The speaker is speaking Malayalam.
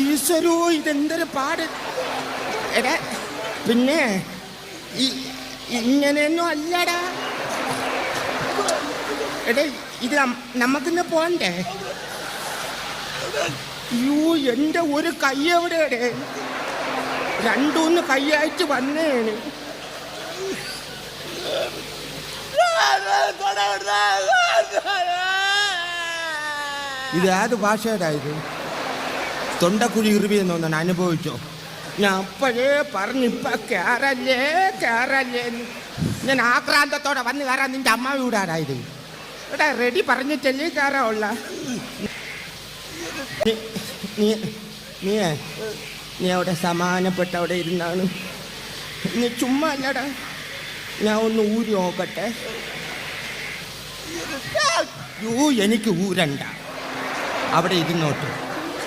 ഈശ്വരോ ഇതെന്തൊരു പാട്. എടാ പിന്നെ ഇങ്ങനെയൊന്നും അല്ലടാ. എടാ ഇത് നമുക്കിന്ന് പോണ്ടേ? യൂ എന്റെ ഒരു കൈ എവിടെയടേ രണ്ടൂന്ന് കൈയായിട്ട് വന്നേണ്. ഇത് ഭാഷയുടെ ഇത്? തൊണ്ടക്കുഴി ഇറിവിയെന്ന് ഒന്നാണ് അനുഭവിച്ചോ. ഞാൻ അപ്പോഴേ പറഞ്ഞു ഇപ്പൊ കയറല്ലേ കയറല്ലേ ഞാൻ ആക്രാന്തത്തോടെ വന്ന് കയറാൻ നിന്റെ അമ്മ വീടാരായത് എടാ റെഡി പറഞ്ഞിട്ടല്ലേ കയറാവുള്ള നീ- നീ അവിടെ സമാനപ്പെട്ട അവിടെ ഇരുന്നാണ്. നീ ചുമ്മാ അല്ലടാ. ഞാൻ ഒന്ന് ഊരി നോക്കട്ടെ. യോ എനിക്ക് ഊരണ്ട. അവിടെ ഇരുന്നോട്ട്.